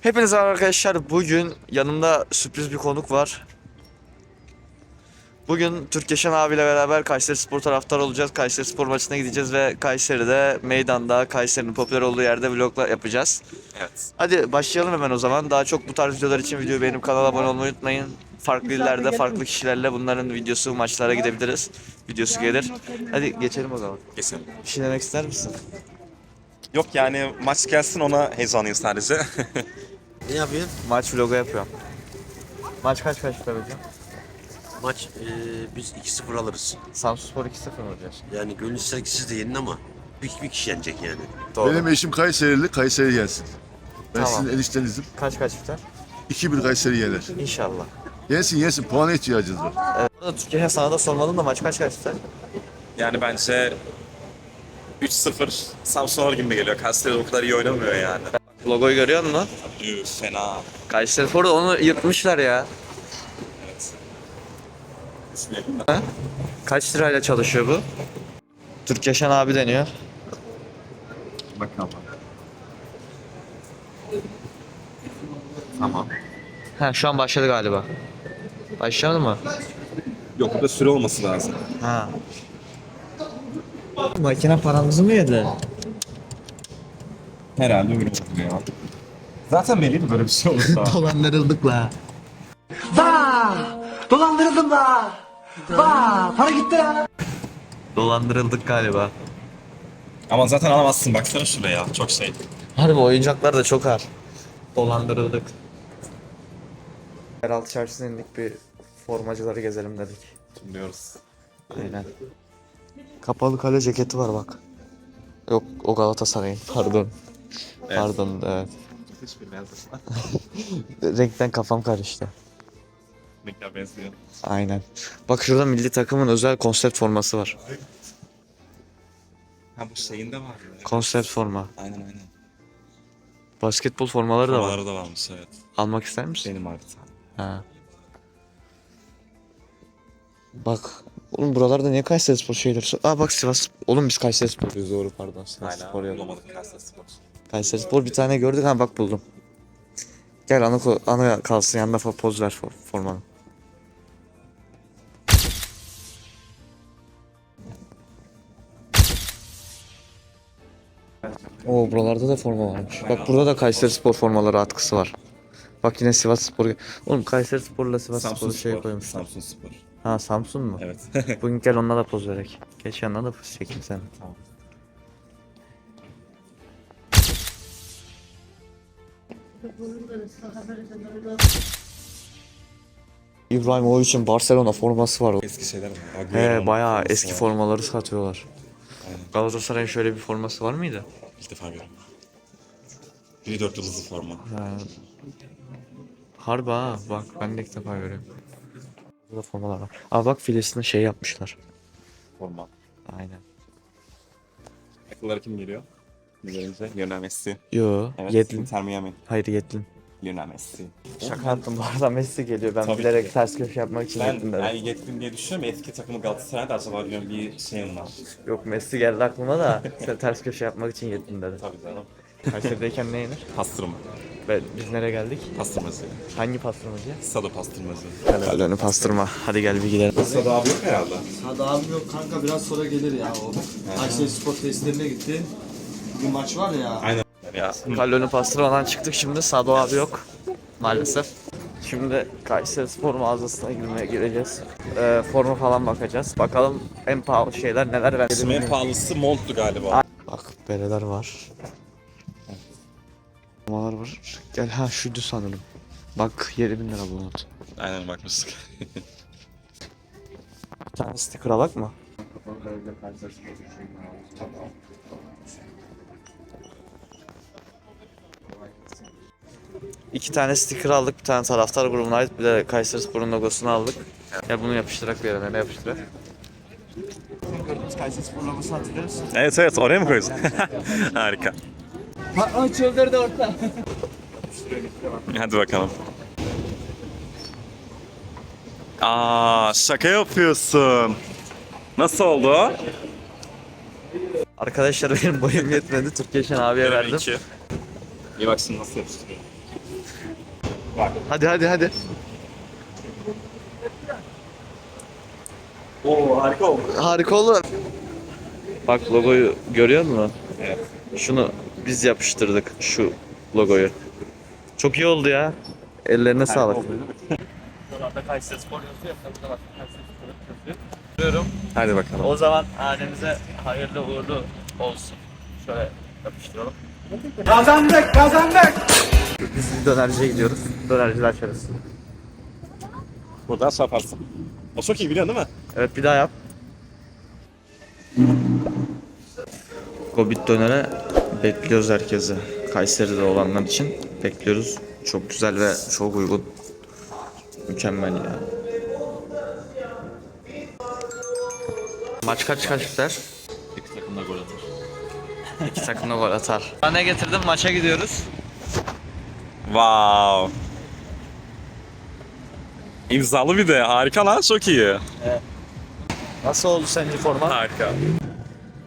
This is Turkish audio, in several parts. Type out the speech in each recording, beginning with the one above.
Hepinize arkadaşlar. Bugün yanımda sürpriz bir konuk var. Bugün Türk Yaşan abiyle beraber Kayseri Spor taraftarı olacağız. Kayseri Spor maçına gideceğiz ve Kayseri'de meydanda, Kayseri'nin popüler olduğu yerde vlogla yapacağız. Evet. Hadi başlayalım hemen o zaman. Daha çok bu tarz videolar için videoyu beğenip kanala abone olmayı unutmayın. Farklı illerde, farklı kişilerle bunların videosu, maçlara gidebiliriz. Videosu gelir. Hadi geçelim o zaman. Kesin. Bir şey demek ister misin? Yok yani maç gelsin ona heyecanlıyım sadece. Ne yapıyorsun? Maç vlogu yapıyorum. Maç kaç kaç hocam? Maç eee, biz 2-0 alırız. Samsunspor 2-0 mı hocam? Yani gönül ister ki siz de yenin ama bir, bir kişi yenecek yani. Doğru. Benim eşim Kayserili, Kayseri gelsin. Ben Tamam. sizin eniştenizim. Kaç kaç biter? 2-1 Kayseri yener. İnşallah. Yensin yensin, puana ihtiyacınız var. Evet. Türkiye'ye sana da sormadım da maç kaç kaç biter? yani bence 3-0 Samsun gibi geliyor. Kayseri o kadar iyi oynamıyor yani. Logoyu görüyor musun? Üf, fena. Kayseri Spor'da onu yırtmışlar ya. Evet. Kaç lirayla çalışıyor bu? Türk Yaşan abi deniyor. Bakalım. Tamam. Ha şu an başladı galiba. Başladı mı? Yok burada süre olması lazım. Ha. Makine paramızı mı yedi? Herhalde öyle oluyor. Zaten belliydi böyle bir şey olursa. Dolandırıldık la. Vaa! Dolandırıldım la! Vaa! Para gitti ya! Dolandırıldık galiba. Ama zaten alamazsın baksana şuraya çok şey. Harbi oyuncaklar da çok ağır. Dolandırıldık. Yeraltı çarşısına indik bir formacıları gezelim dedik. Dinliyoruz. Aynen. Kapalı kale ceketi var bak. Yok o Galatasaray'ın pardon. Pardon evet. Hiç bilmezdim. Renkten kafam karıştı. Kadar benziyor. Aynen. Bak şurada milli takımın özel konsept forması var. Ha bu şeyinde var ya. Konsept forma. Aynen aynen. Basketbol formaları da var. Havaları da varmış evet. Almak ister misin? Benim tane. Ha. Bak. Oğlum buralarda niye Kayseri Spor şeyleri... Aa bak Sivas... Oğlum biz Kayseri Spor'uyuz doğru pardon. Sivas Spor yok. bulamadık Kayseri Spor. Kayseri Spor bir tane gördük ha bak buldum. Gel ana, ko- ana kalsın yanında fo- poz ver for- formanı. Oo buralarda da forma varmış. Bak burada da Kayseri Spor formaları atkısı var. Bak yine Sivas Spor. Oğlum Kayseri Spor'la Sivas Samsun Spor'u şey Spor. koymuşlar. Samsun Spor. Ha Samsun mu? Evet. Bugün gel onunla da poz verek. Geç yanına da poz çekeyim sen. Tamam. İbrahimovic'in Barcelona forması var. Eski şeyler var. He bayağı eski var. formaları satıyorlar. Aynen. Galatasaray'ın şöyle bir forması var mıydı? İlk defa görüyorum. Biri dört yıldızlı forma. Ha. Harbi ha bak ben de ilk defa görüyorum. Burada formalar var. Aa bak Filistin'e şey yapmışlar. Forma. Aynen. Akıllara kim geliyor? Gelince Lionel Messi. Yo Evet. Yedlin. Inter Miami. Hayır Yedlin. Lionel Messi. Şaka yaptım bu arada Messi geliyor. Ben Tabii bilerek ki. ters köşe yapmak için Ben Yedlin dedim. yani Yedlin diye düşünüyorum. Eski takımı Galatasaray'da acaba diyorum bir şeyim var. Yok Messi geldi aklıma da sen ters köşe yapmak için Yedlin dedim. Tabii canım. Kayseri'deyken ne yenir? Pastırma. Ve biz nereye geldik? Pastırmacı. Hangi pastırmacı? Sado pastırmacı. Kalönü pastırma. Hadi gel bir gidelim. Sado abi yok herhalde. Hadi abi yok kanka biraz sonra gelir ya o. Kayseri Spor testlerine gitti. Bugün maç var ya. Aynen. Ya. Kalönü pastırmadan çıktık şimdi. Sado abi yok. Maalesef. Şimdi Kayseri Spor mağazasına girmeye gireceğiz. Ee, forma falan bakacağız. Bakalım en pahalı şeyler neler ben. En pahalısı monttu galiba. Bak bereler var. Formalar var. Gel ha şuydu sanırım. Bak 7000 lira bu not. Aynen bakmıştık. Bir tane sticker alak mı? İki tane sticker aldık. Bir tane taraftar grubuna ait. Bir de Kayseri Spor'un logosunu aldık. Ya bunu yapıştırak bir yere. Ne yapıştırak? Kayseri Spor logosunu hatırlıyoruz. evet evet oraya mı koyuyorsun? Harika. Aa çıldırdı orta. Hadi bakalım. Aa şaka yapıyorsun. Nasıl oldu? Arkadaşlar benim boyum yetmedi. Türkiye Şen abiye verdim. İyi baksın nasıl yapıştırıyor. Hadi hadi hadi. Oo harika oldu. Harika olur. Bak logoyu görüyor musun? Evet. Şunu biz yapıştırdık şu logoyu. Çok iyi oldu ya. Ellerine sağlık. Diyorum. Hadi bakalım. O zaman hanemize hayırlı uğurlu olsun. Şöyle yapıştıralım. Kazandık kazandık. Biz dönerciye gidiyoruz. Dönerciler açarız. Buradan saparsın. O çok iyi biliyorsun değil mi? Evet bir daha yap. Gobit dönere bekliyoruz herkese. Kayseri'de olanlar için bekliyoruz. Çok güzel ve çok uygun. Mükemmel ya. Maç kaç kaç biter? İki takım da gol atar. İki takım da gol atar. Ne getirdim? Maça gidiyoruz. Wow. İmzalı bir de harika lan çok iyi. Nasıl oldu sence forma? Harika.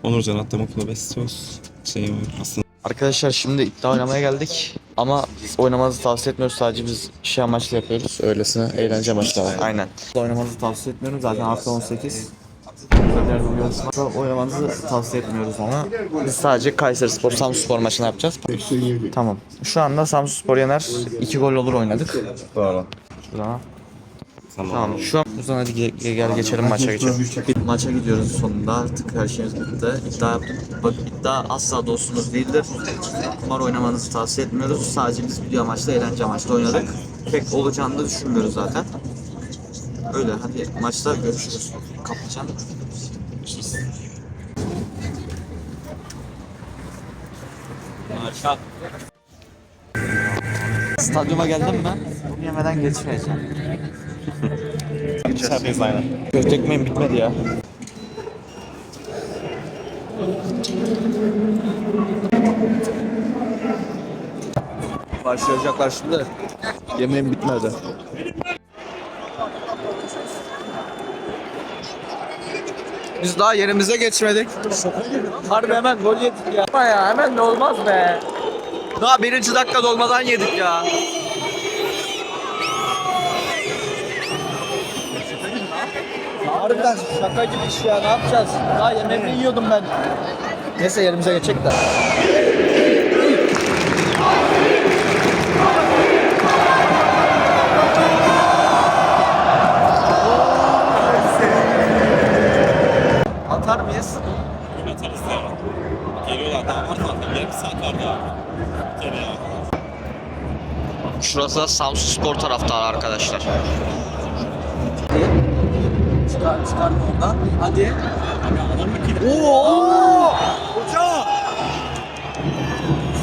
Onurcan Atlama Kulübü istiyoruz. Şey var aslında. Arkadaşlar şimdi iddia oynamaya geldik ama oynamanızı tavsiye etmiyoruz sadece biz şey amaçlı yapıyoruz öylesine eğlence amaçlı var. Aynen. Oynamanızı tavsiye etmiyorum zaten hafta 18. Oynamanızı tavsiye etmiyoruz ama biz sadece Kayseri Spor Samsun Spor maçını yapacağız. Tamam. Şu anda Samsun Spor yener. 2 gol olur oynadık. Doğru. Şuradan. Tamam. Şu an o zaman hadi ge- ge- gel geçelim maça geçelim. Maça gidiyoruz sonunda artık her şeyimiz bitti. İddia yaptık. Bak iddia asla dostumuz değildir. Kumar oynamanızı tavsiye etmiyoruz. Sadece biz video amaçlı, eğlence amaçlı oynadık. Pek olacağını da düşünmüyoruz zaten. Öyle hadi maçta görüşürüz. Kapatacağım. Stadyuma geldim mi? Bunu yemeden geçmeyeceğim. İçerideyiz aynen. Köfte ekmeğim bitmedi ya. Başlayacaklar şimdi. Yemeğim bitmedi. Biz daha yerimize geçmedik. Harbi hemen gol yedik ya. Ama ya hemen de olmaz be. Daha birinci dakika dolmadan yedik ya. Harbiden şaka gibi iş ya ne yapacağız? Daha yemeğimi yiyordum ben. Neyse yerimize geçecek de. Atar mıyız? Atarız ya. Geliyorlar daha var zaten. Yarım saat var daha. Geliyor. Şurası da Samsun Spor taraftarı arkadaşlar. Çıkar oradan. Hadi. Oo! Hoca!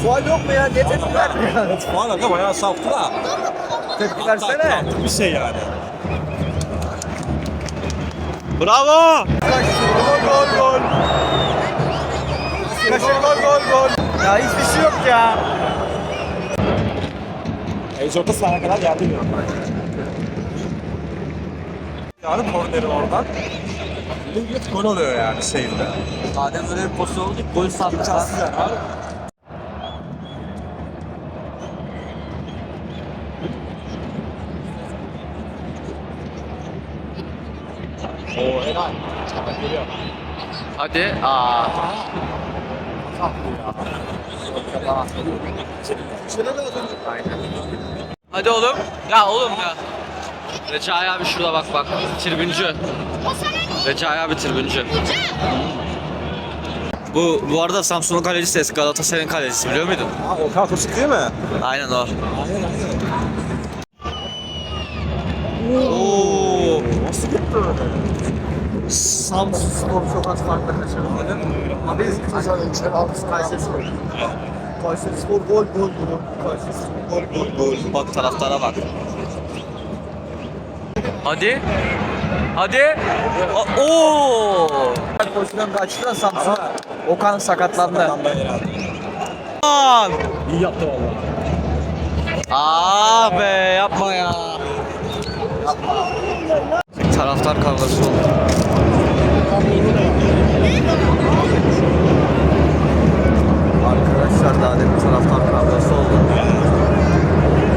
Sual yok mu ya? Ne tepki vermiyor? Bu arada bayağı salttı da. Tepki versene. Bir şey yani. Bravo! Gol gol gol. Kaçır gol gol gol. Ya hiçbir şey yok ya. Ece orta sahaya kadar geldi mi? Yani korneri oradan. Gol oluyor yani şeyinde. Adem böyle bir pozisyon oldu gol satmışlar. Hadi. Aa. Hadi oğlum. Ya oğlum ya. Recai abi şurada bak bak. Tribüncü. Recai abi tribüncü. Bu bu arada Samsun'un kalecisi eski Galatasaray'ın kalecisi biliyor muydun? Ha Okan Koçuk değil mi? Aynen o. Oo. Nasıl gitti öyle? Samsun Spor çok az farkla kaçırdı. Abi Kayseri Spor. Kayseri Spor gol gol gol. Kayseri Spor gol gol gol. Bak taraftara bak. Hadi. Hadi. Oo. Pozisyon kaçtı da Samsun. Okan sakatlandı. Aman. İyi yaptı valla. Ah be yapma ya. Taraftar kavgası oldu. Arkadaşlar daha demin taraftar kavgası oldu.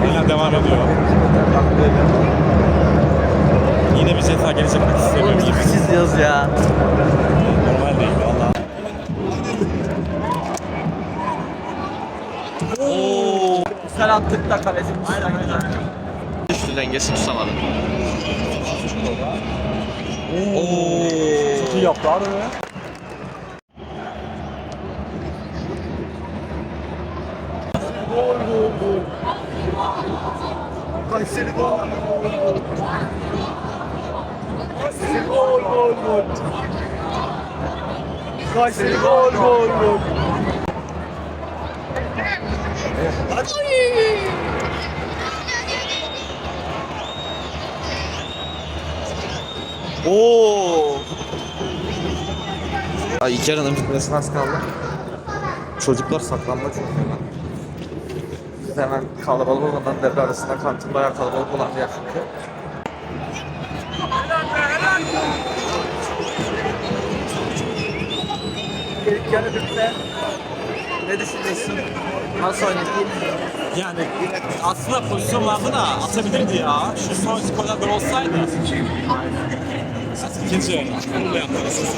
Öyle diyor. Yine bir ceza gelecek bak istemiyorum gibi. Biz diyoruz ya. Normal değil valla. Güzel attık da kaleci. Aynen aynen. Düştü dengesi tutamadı. Çok iyi yaptı abi. Kayseri gol gol gol. Oo. Ay ilk yarının bitmesine az kaldı. Çocuklar saklanma çok fena. Hemen kalabalık olmadan devre arasında kantin bayağı kalabalık olan bir yer çünkü. Yarı bitti. Ne düşünüyorsun? Nasıl oynadı? Yani aslında pozisyon vardı da atabilirdi ya. Şu son skorda gol olsaydı. İkinci yarı. Bunu da yapmalısın.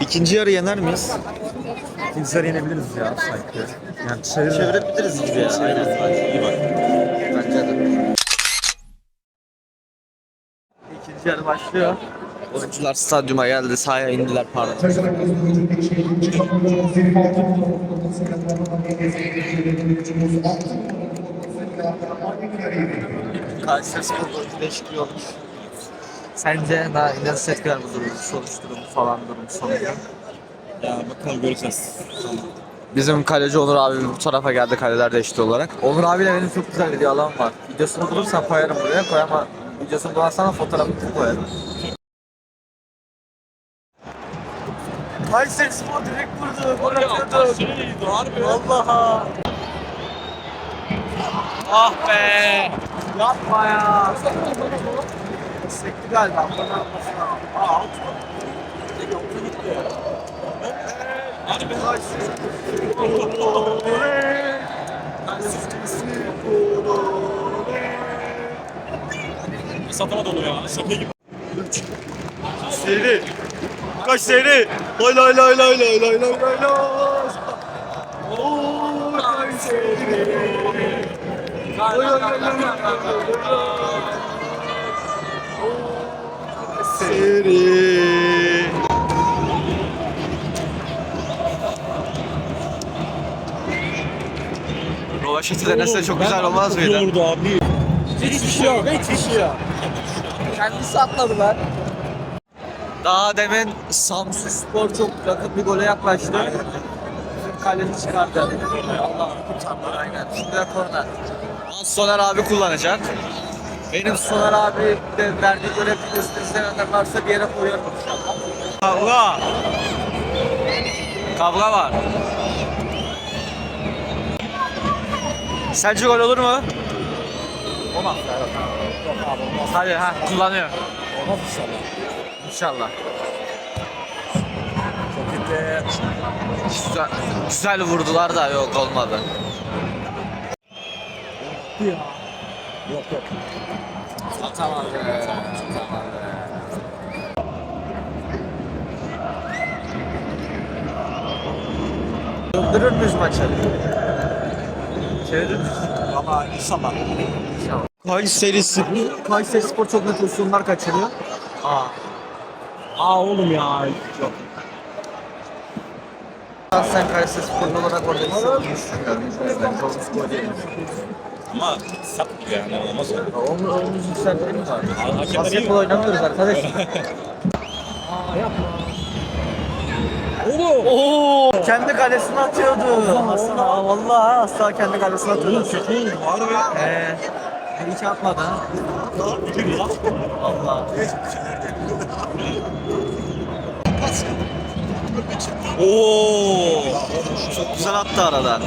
İkinci yarı yener miyiz? Yarı yenebiliriz ya sanki. Yani çevir. Çevirebiliriz gibi ya. Aynen. İyi bak. Bence de. İkinci yarı başlıyor. Oyuncular stadyuma geldi, sahaya indiler pardon. Kayseri Spor oyuncu değişikliği olmuş. Sence daha nasıl etkiler bu durumu, sonuç durumu falan durum sonucu? Ya bakalım göreceğiz. Bizim kaleci Onur abi bu tarafa geldi kaleler değişti olarak. Onur abiyle benim çok güzel bir alan var. Videosunu bulursam koyarım buraya. Koyama videosunu bulamazsam fotoğrafını koyarım. Kayseri Spor direkt vurdu. Gol atıyordu. Şeydi harbi. Vallaha. Ah be. Yapma ya. Sekti galiba. Aa, out. Harbi. Satama dolu ya. Şaka gibi. Seri. Kaç seri. Lay lay lay lay lay lay lay lay lay. Oo Kayseri. Lay lay lay lay lay lay lay. Seri. Rovaşatı denese çok güzel olmaz mıydı? Olurdu abi. Hiçbir şey yok. Hiçbir şey yok. Kendisi atladılar. Daha demin Samsun Spor çok yakın bir gole yaklaştı. Kaleci çıkardı. Allah kurtardı aynen. Şimdi de korner. Soner abi kullanacak. Benim Soner abi de verdiği görev videosunu izleyenler varsa bir yere koyuyorum. Kavga. Kavga var. Sence gol olur mu? Olmaz. Hadi ha kullanıyor. Olmaz inşallah. İnşallah. Güzel, güzel vurdular da yok olmadı. Yok yok. Atamadı. Atamadı. Döndürür müyüz maçı? Miyiz? Ama inşallah. Kayseri Spor. Kayseri Spor çok net pozisyonlar kaçırıyor. Aa. Aa oğlum ya. Yok. Sen Kayseri Sporlu olarak orada. Ama sap gibi yani olmaz o. Omuz omuz? Hakemler iyi Basketbol oynamıyoruz arkadaş. Oğlum. Oo! Kendi kalesine atıyordu. Aslında vallahi asla kendi kalesine atıyordu. Harbi. Ee, hiç atmadı. ha. Allah. Oo! Çok güzel attı arada.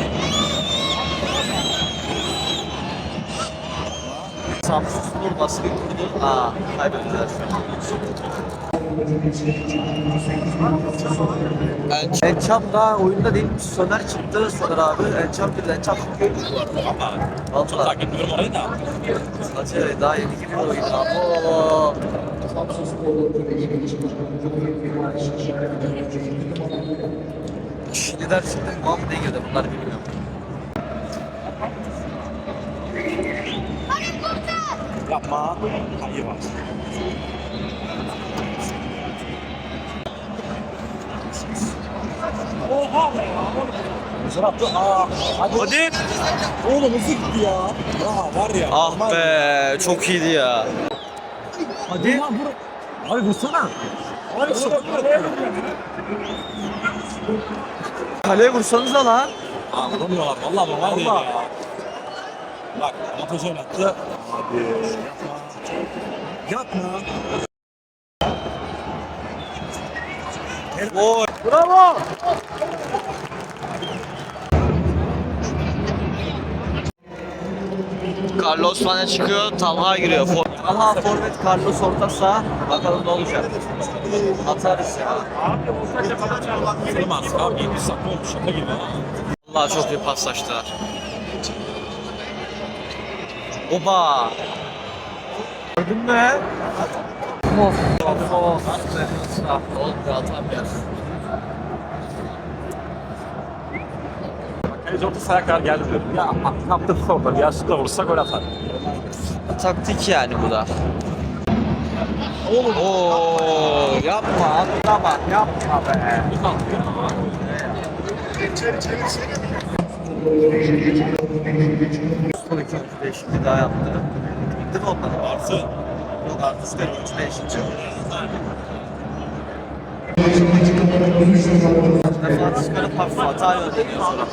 Samsun Spor baskı kurdu. Aa kaybettiler şu an. Ençam daha oyunda değil. Soner çıktı. Soner abi. Ençam bir çok iyi. Ama çok takip etmiyorum orayı da. Hacı daha yeni gibi oyun. Abo. Şililer çıktı. Mam ne girdi bunlar bilmiyorum. Yapma. Hayır var. Oha be ya. Güzel attı. Aa, hadi. Hadi. Oğlum hızlı gitti ya. Aa var ya. Ah be çok iyiydi ya. Hadi. Lan vur. Abi vursana. Abi çok Kaleye vursanız da lan. Aa vuramıyorlar. Vallahi normal değil ya. Bak amatör oynattı. Abi yapma. Yapma. Bravo. Carlos Mane çıkıyor, Talha giriyor. For Talha forvet, Carlos orta saha. Bakalım ne olacak. Atarız ya. Vuramaz abi 70 dakika olmuş şaka gibi. Vallahi çok iyi paslaştılar. Oba. Gördün mü? Of. Of. Of. Oğlum bir atamıyor. Kaleci orta sahaya kadar geldi diyorum. Ya kaptı orada. Ya şutla vursa gol atar. Taktik yani bu da. Oğlum. Oo, yapma atlama yapma be. Son iki oyuncu değişikliği daha yaptı. Bitti mi onları? Artı Yok artık sıkar oyuncu değişikliği. Defa çıkarıp hafif hata yönleniyor sonra.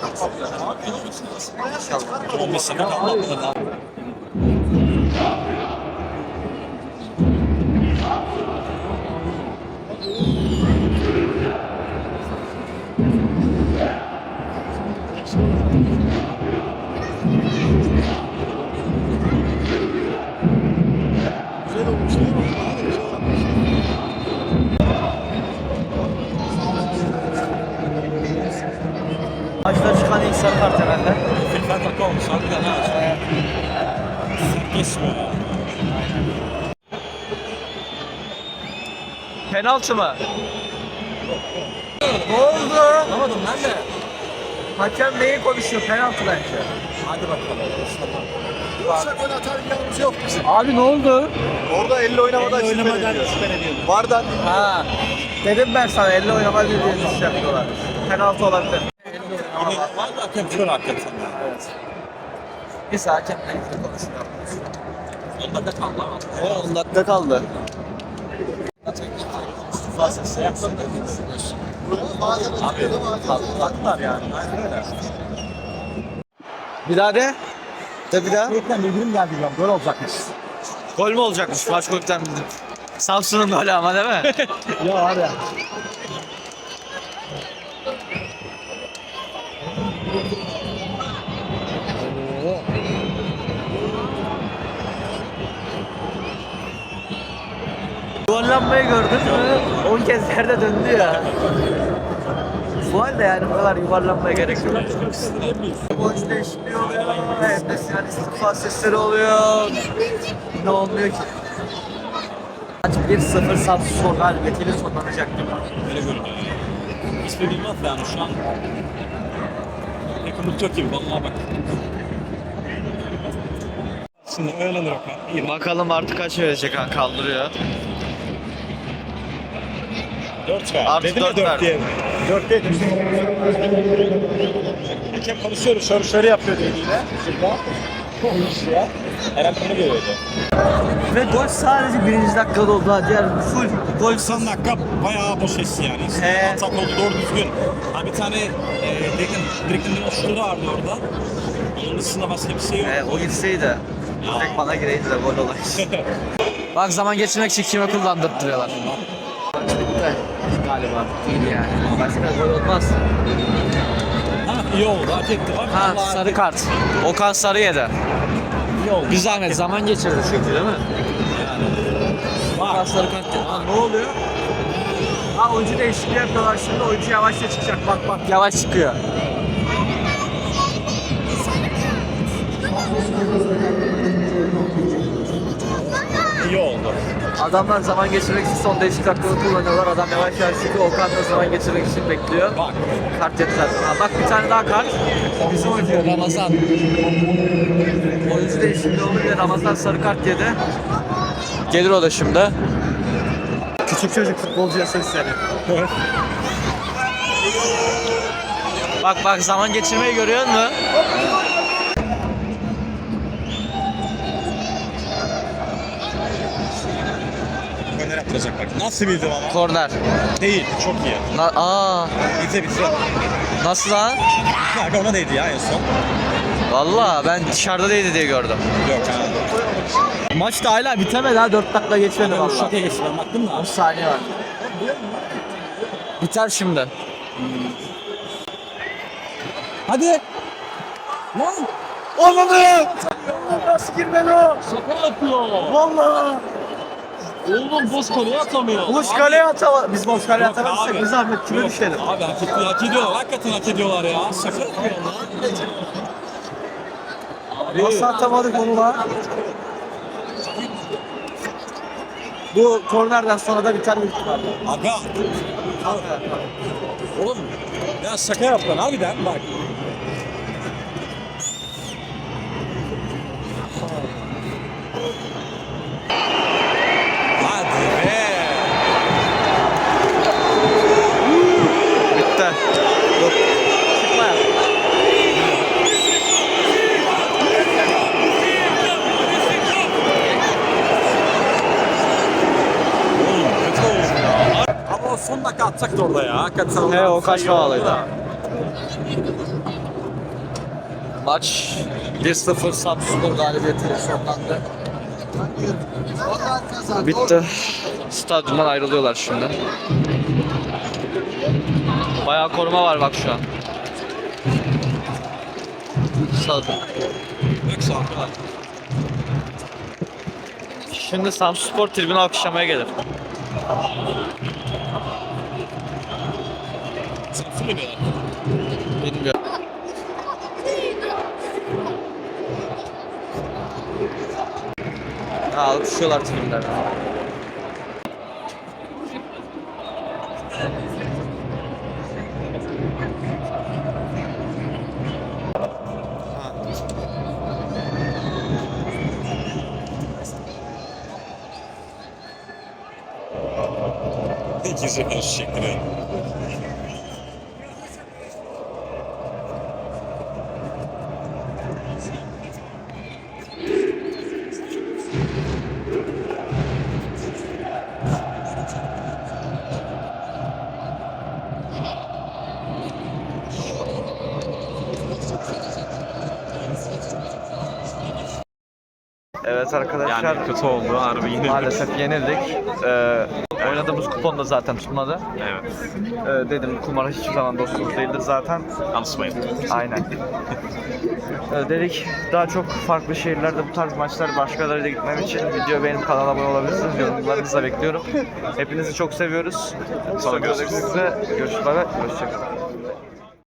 İnşallah. 15 dakika kaldı. Maçta çıkan ilk sarı kart herhalde. 80 dakika olmuş harbiden ha. Geçmiyor ya. Penaltı mı? Oldu? Anlamadım ben de. Hakem neyi konuşuyor? Penaltı bence. Hadi bakalım. Abi ne oldu? Orada elle oynamadan şüphe ediyor. Vardan Ha. Dedim ben sana elle oynama diye düşüş yapıyorlar. Penaltı olabilir. Hakem kırır hakikaten ya. Biz hakemle ilgili konuşuyor. 10 dakika kaldı ama. 10 dakika kaldı. Haklılar yani. Aynen öyle. Bir daha de. Bir daha. Tekten bildirim geldi diyorum. Gol olacakmış. Gol mü olacakmış? Maç golden bildim. Samsun'un golü ama değil mi? Ya var Yuvarlanmayı gördün mü? 10 kez yerde döndü ya. Bu halde yani bu kadar yuvarlanmaya gerek yok. Boş değişikliği oluyor. Hem de yani istifa sesleri oluyor. Ne olmuyor ki? Maç 1-0 Samsun galibiyetiyle sonlanacak gibi. Öyle görünüyor. Hiçbir bilmez yani şu an. Yakınlık yok gibi vallahi bak. Şimdi öğlenir Okan. İyi bak. Bakalım artık kaç verecek ha kaldırıyor. 4 ver. Artı Dedim dört ya ver. 4 diye. 4 dedim. Hakem konuşuyoruz. Şöyle şöyle yapıyor dediğiyle. Şurada. Konuşuyor. Herhalde bunu görüyordu. Ve gol sadece birinci dakikada oldu ha. Diğer full gol 90 dakika bayağı boş etti yani. He. Atak oldu doğru düzgün. Ha bir tane e, direkten bir şutları vardı orada. Onun dışında başka bir şey yok. Ee, o gitseydi. Direkt bana gireydi de gol olaydı. Bak zaman geçirmek için kime kullandırtıyorlar. Galiba değil yani. Başka gol olmaz. İyi oldu hak etti bak. Ha sarı kart. Okan sarı yedi. iyi oldu. Bir zahmet zaman geçirdi çünkü değil mi? Bak. Sarı kart dedi. Aa, ne oluyor? Ha oyuncu değişikliği yapıyorlar şimdi. Oyuncu yavaşça çıkacak. Bak bak yavaş çıkıyor. Adamlar zaman geçirmek için son değişik hakkını kullanıyorlar. Adam yavaş yavaş çıkıyor. Okan da zaman geçirmek için bekliyor. Kart yedi zaten. Ha, bak bir tane daha kart. Bizim oyuncu. Ramazan. Oyuncu değişikliği olunca Ramazan sarı kart yedi. Gelir o da şimdi. Küçük çocuk futbolcuya sesleniyor. Bak bak zaman geçirmeyi görüyor musun? Yaptıracak bak. Nasıl bildim ama? Korner. Değil. Çok iyi. Na- Aa, Bize bize. nasıl lan? Kanka ona değdi ya en son. Valla ben dışarıdaydı diye gördüm. Yok ha. Maç da hala bitemedi ha 4 dakika geçmedi valla. şoka geçti ben baktım da. 10 saniye var. Biter şimdi. Hadi. Lan. Ananı! Nasıl girmedi o? Şaka yapıyor. Valla! Oğlum boş kaleye atamıyor. Boş Abi. kaleye atama. Biz boş kaleye Yok atamazsak abi. biz zahmet kime Yok, düşelim? Abi hak, ediyor, hak ediyorlar. Hakikaten hak ediyorlar ya. Şaka yapıyor lan. Nasıl atamadık onu lan? Bu kornerden sonra da biter ihtimalle. Aga. Oğlum ya şaka yap lan harbiden bak. Hadi be. Bitti. Çıkma yap. Oğlum kötü oldu ya. Ama o son dakika atacaktı orada ya. Hakikaten. He, o bağlıydı. da. Maç 1-0 Samsunspor galibiyetiyle sonlandı. Bitti. Stadyumdan ayrılıyorlar şimdi. Bayağı koruma var bak şu an. Şarkılar. Şimdi Samsunspor tribünü alkışlamaya gelir. Samsun mu diyorlar? Bilmiyorum. Ha, alkışlıyorlar tribünden. Evet arkadaşlar. Yani kötü oldu harbi yine. Maalesef yenildik. Ee, oynadığımız kupon da zaten tutmadı. Evet. Ee, dedim kumar hiçbir zaman dostluk değildir zaten. Alışmayın. Aynen. Ee, dedik daha çok farklı şehirlerde bu tarz maçlar başkalarıyla gitmem için video beğenip kanala abone olabilirsiniz. Yorumlarınızı da bekliyorum. Hepinizi çok seviyoruz. Sonra görüşmek üzere. Görüşürüz. Bay. Hoşçakalın.